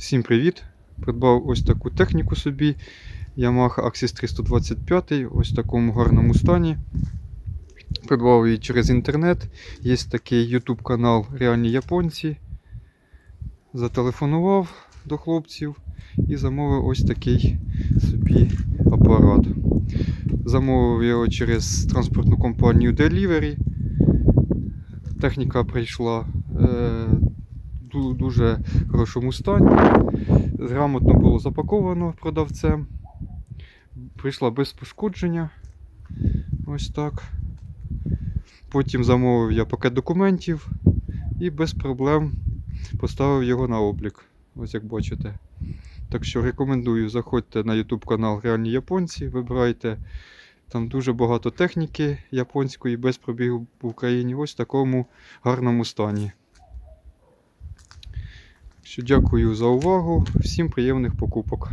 Всім привіт! Придбав ось таку техніку собі. Yamaha Axis 325 ось в такому гарному стані. Придбав її через інтернет. Є такий YouTube канал Реальні Японці. Зателефонував до хлопців і замовив ось такий собі апарат. Замовив його через транспортну компанію Delivery. Техніка прийшла е, дуже хорошому стані. Грамотно було запаковано продавцем. Прийшла без пошкодження. Ось так. Потім замовив я пакет документів і без проблем поставив його на облік. Ось як бачите. Так що рекомендую, заходьте на YouTube канал Реальні Японці, вибирайте. Там дуже багато техніки японської без пробігу в Україні. Ось в такому гарному стані що дякую за увагу. Всім приємних покупок.